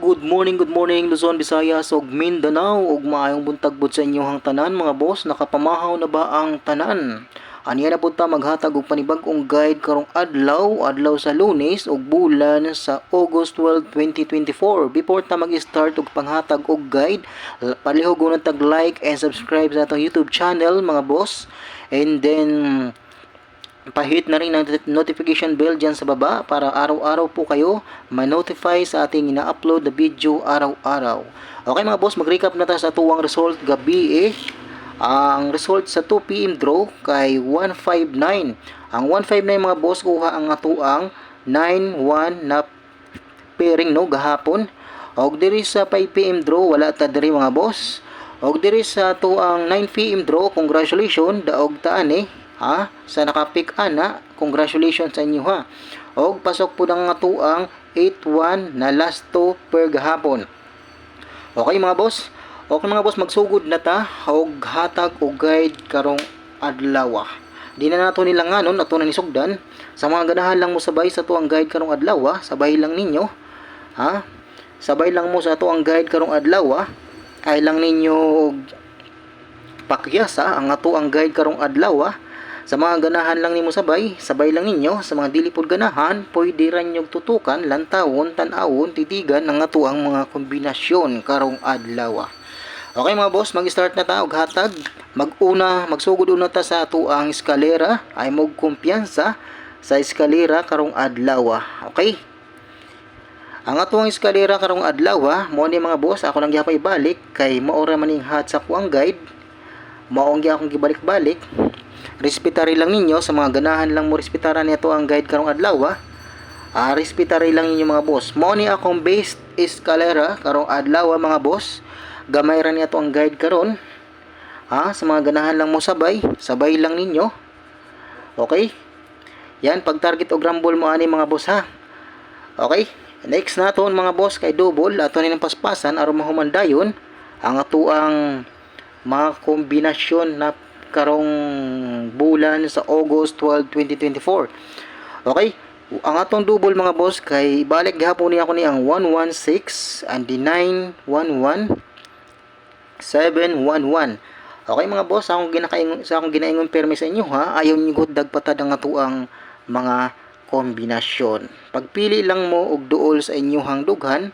good morning, good morning Luzon, Visayas ug Mindanao ug maayong buntag bud sa inyong tanan mga boss. Nakapamahaw na ba ang tanan? Aniya na pud ta maghatag og panibag-ong guide karong adlaw, adlaw sa Lunes ug bulan sa August 12, 2024. Before ta mag-start og panghatag og guide, palihog unang tag like and subscribe sa atong YouTube channel mga boss. And then pahit na rin ang not- notification bell dyan sa baba para araw-araw po kayo ma-notify sa ating ina-upload na video araw-araw. Okay mga boss, mag-recap na tayo sa tuwang result gabi eh. Ang result sa 2 PM draw kay 159. Ang 159 mga boss kuha ang atuang 9-1 na pairing no gahapon. Og diri sa 5 PM draw wala ta diri mga boss. Og diri sa tuang 9 PM draw, congratulations daog ta ani ha? Sa nakapick ana congratulations sa inyo ha? Og pasok po ng atuang 8-1 na last to per gahapon. Okay mga boss? Okay mga boss magsugod na ta. Og hatag og guide karong adlaw di na nato nilanganon ato na nisugdan sa mga ganahan lang mo sabay sa tuang guide karong adlaw sabay lang ninyo ha? Sabay lang mo sa tuang guide karong adlaw ay lang ninyo pakyasa ang ato ang guide karong adlaw ah. Sa mga ganahan lang nimo sabay, sabay lang ninyo. Sa mga dili pod ganahan, pwede ra nyog tutukan, lantawon, tan-awon, titigan ang ato ang mga kombinasyon karong adlaw. Okay mga boss, mag-start na ta og hatag. Mag-una, magsugod una ta sa ato ang eskalera ay mog kumpiyansa sa eskalera karong adlaw. Okay? Ang atong eskalera karong adlaw, mo ni mga boss, ako nang gyapay balik kay maora maning hat sa kuang guide maong gyapon gibalik-balik respetary lang ninyo sa mga ganahan lang mo respetaran nito ang guide karong adlaw ah respetary lang ninyo mga boss. Mao ni akong based escalera karong adlaw mga boss. Gamay ra niya ang guide karon ha? Sa mga ganahan lang mo sabay. Sabay lang ninyo. Okay? Yan pag target og rumble mo ani mga boss ha? Okay? Next naton mga boss kay double. Ato ni paspasan aron mahumandayon ang atuang mga kombinasyon na karong bulan sa August 12, 2024. Okay? Ang atong double mga boss kay balik gihapon ni ako ni ang 116 and the 911 711. Okay mga boss, akong ginakaingon sa akong ginaingon permi sa inyo ha. Ayaw niyo gud dagpatad ang atuang mga kombinasyon. Pagpili lang mo og duol sa inyong dughan,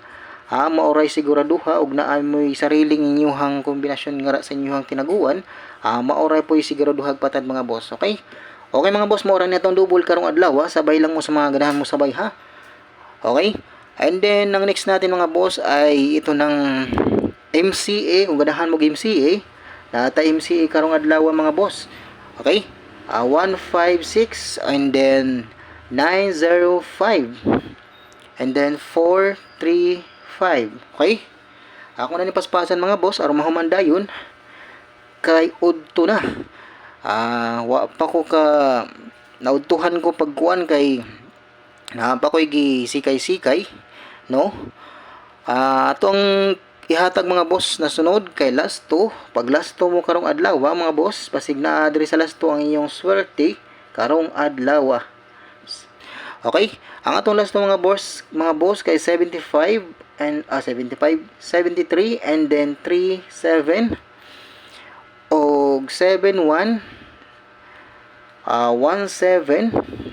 ha maoray siguraduha og naa mo'y sariling inyuhang kombinasyon nga sa inyuhang tinaguan. Ha maoray po'y siguraduha patad mga boss okay? Okay mga boss maoray na itong double karong adlaw ha? Sabay lang mo sa mga ganahan mo sabay ha? Okay? And then ang next natin mga boss ay ito ng MCA kung ganahan mo MCA nata MCA karong adlaw mga boss? Okay? Ah, 156 and then 905 and then 435 okay? Ako na ni paspasan mga boss. Aron mahumandayon kay udto na. Ah wa pa ko ka naudtuhan ko pagkuan kay na pa ko'y gisikay-sikay no? Ah atong ihatag mga boss na sunod kay last 2 pag last 2 mo karong adlaw ah, mga boss? Pasig na diri sa last 2 ang inyong swerte karong adlaw ah. Okay? Ang atong last ng mga boss, mga boss kay 75 and ah 75, 73 and then 37 og 71 ah 17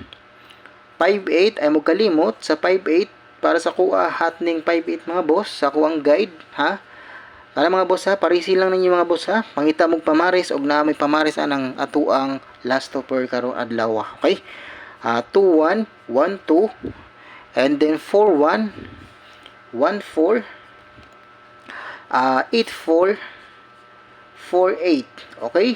58 ay mo kalimot sa 58 para sa kuha hatning 58 mga boss sa kuang guide ha? Para mga boss ha parisi lang ninyo mga boss ha? Mangita mog pamaris og na may pamaris anang atuang last topper karong adlaw okay? Uh, 2-1, 1-2, and then 4-1, 1-4, uh, 8-4, 4-8. Okay?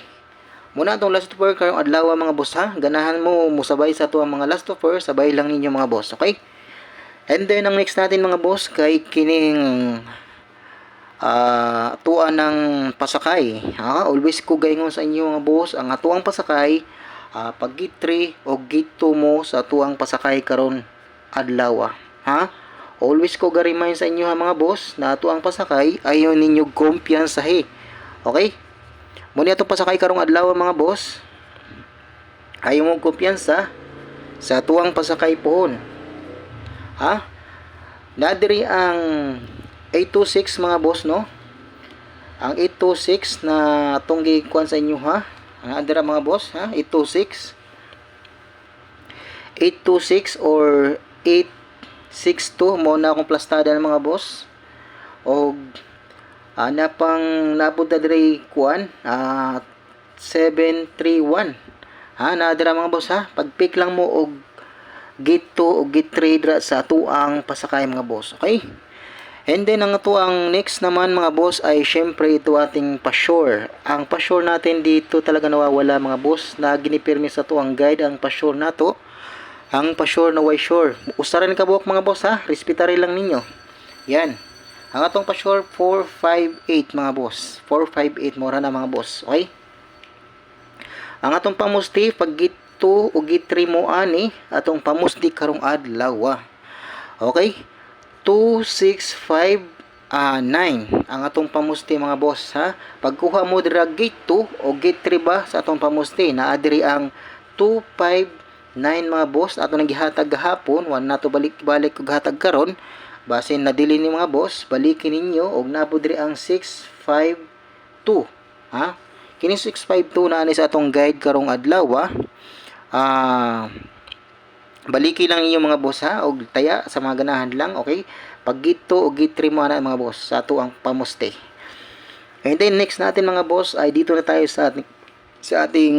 Muna itong last offer karong adlaw mga boss ha. Ganahan mo musabay sa tuwa mga last offer, sabay lang ninyo mga boss. Okay? And then ang next natin mga boss kay kining uh, tuwa ng pasakay. Ha? Always ko gayon sa inyo mga boss, ang atuang pasakay uh, pag gate 3 o gate 2 mo sa tuang pasakay karon adlaw ha always ko ga-remind sa inyo ha mga boss na ato ang pasakay ayaw ninyo kumpiyansahe okay muna ato pasakay karong adlaw mga boss ayaw mo kumpiyansa sa tuang pasakay pohon ha nadiri ang 826 mga boss no. Ang 826 na tunggi kuan sa inyo ha. Ang andira mga boss ha, 826. 826 or 862 mo na akong plastada ng mga boss. Og ah, na pang napunta dire kuan ah 731. Ha, nadira mga boss ha. Pag-pick lang mo og gate 2 o gate 3 dra sa tuang pasakay mga boss. Okay? And then ang ito ang next naman mga boss ay syempre ito ating pa-sure. Ang pa-sure natin dito talaga nawawala mga boss na ginipirmi sa to ang guide ang pa-sure nato. Ang pa-sure na way sure. Usaran ka buhok mga boss ha. Respetary lang ninyo. Yan. Ang atong pa-sure 458 mga boss. 458 mura na mga boss. Okay? Ang atong pamusti pag git 2 o git 3 mo ani atong pamusti karong adlaw. ah. Okay? 265 ah 9 ang atong pamusti mga boss ha. Pagkuha mo dira gate 2 o gate 3 ba sa atong pamusti naa diri ang 259 mga boss ato nang gihatag gahapon wan nato balik-balik og hatag karon. Basin na dili ni mga boss balikin ninyo og nabo diri ang 652 ha? Kini 652 na ani sa atong guide karong adlaw ah baliki lang ninyo mga boss ha? Og taya sa mga ganahan lang okay? Pag gito o git 3 mo na mga boss sa ato ang pamuste. And then next natin mga boss ay dito na tayo sa ating sa ating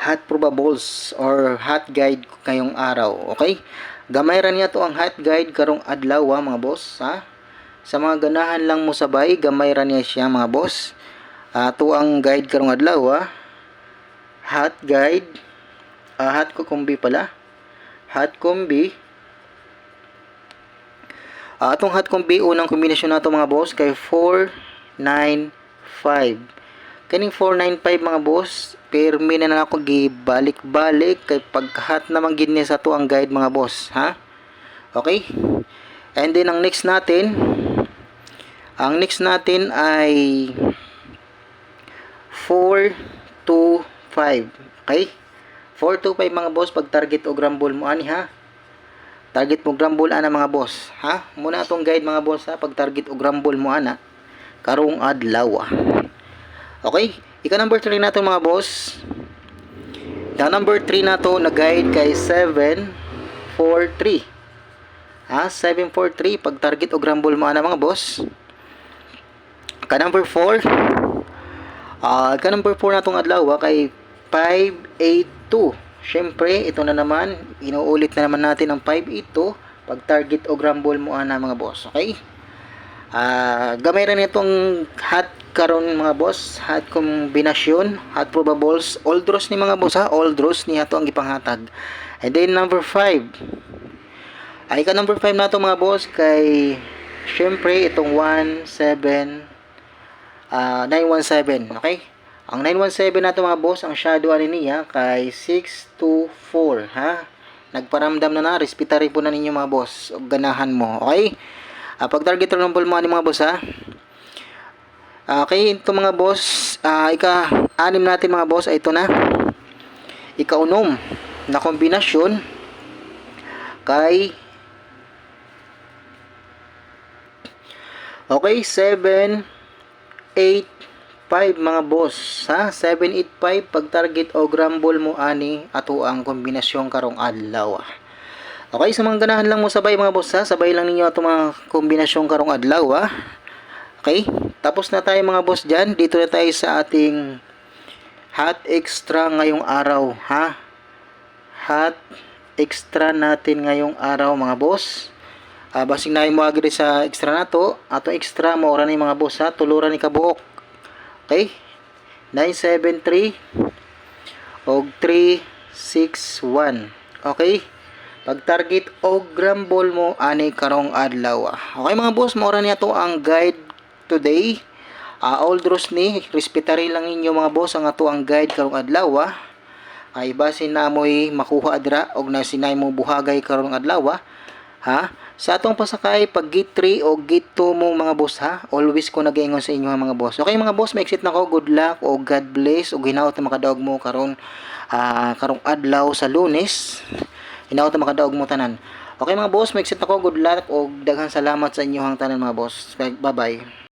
hot probables or hot guide kayong araw okay? Gamay ra niya to ang hot guide karong adlaw ha, mga boss ha? Sa mga ganahan lang mo sabay gamay ra niya siya mga boss. Ato ang guide karong adlaw ha hot guide. Ah, hot kukumbi pala. Hot kombi Ah, atong hot kombi unang kombinasyon nato mga boss kay 495 kaning 495 mga boss permi na na ako gibalik-balik kay pagkat naman gid sa to ang guide mga boss ha? Okay? And then ang next natin ang next natin ay 425 okay? 425 mga boss pag target o grumble mo ani ha? Target mo grumble ana mga boss ha? Muna atong guide mga boss ha? Pag target o grumble mo ana karong adlaw ah. Okay? Ika number 3 nato mga boss. The number 3 nato na guide kay 743 ha? 743 pag target o grumble mo ana mga boss? Ka number 4 ah ka number 4 natong adlaw kay 582 Siyempre, ito na naman, inuulit na naman natin ang 582 pag target o grumble mo ana mga boss, okay? Ah, gamay rin itong hot karon mga boss, hot kombinasyon, hot probables, all draws ni mga boss ha, all draws ni ato ang gipanghatag. And then number 5. Ay ka number 5 nato mga boss kay syempre itong 17 ah 917, okay? Ang 917 nato mga boss, ang shadow ani niya kay 624, ha? Nagparamdam na na, respetary po na ninyo mga boss, ganahan mo, okay? Ah, pag target rumble mo ani mga boss ha. Ah, okay, ito mga boss, ah, ika anim natin mga boss, ay ito na. Ika-unom na kombinasyon kay Okay, 7 8 5 mga boss ha 785 pag target o grumble mo ani ato ang kombinasyon karong adlaw okay sa mga ganahan lang mo sabay mga boss ha? Sabay lang ninyo ato mga kombinasyon karong adlaw ha? Okay tapos na tayo mga boss dyan. Dito na tayo sa ating hot extra ngayong araw ha? Hot extra natin ngayong araw mga boss. Uh, basing na mo agri sa extra nato ato extra mo ora ni mga boss ha? Tuluran ni kabuok. Okay? 973 og 361. Okay? Pag target og grumble mo ani karong adlaw. Okay mga boss, mora niya to ang guide today. Uh, all draws ni, respetary lang ninyo mga boss ang ato ang guide karong adlaw. ah. Ay basin na mo'y makuha adra og na sinay mo buhagay karong adlaw. ah. Ha? Sa atong pasakay, pag gate 3 o gate 2 mo mga boss ha, always ko nagaingon sa inyo mga boss. Okay mga boss, ma-exit na ko, good luck o God bless o ginaot na makadaog mo karon uh, karong adlaw sa lunes. Ginaot na makadaog mo tanan. Okay mga boss, may exit ako. Good luck o daghang salamat sa inyong tanan mga boss. Bye-bye.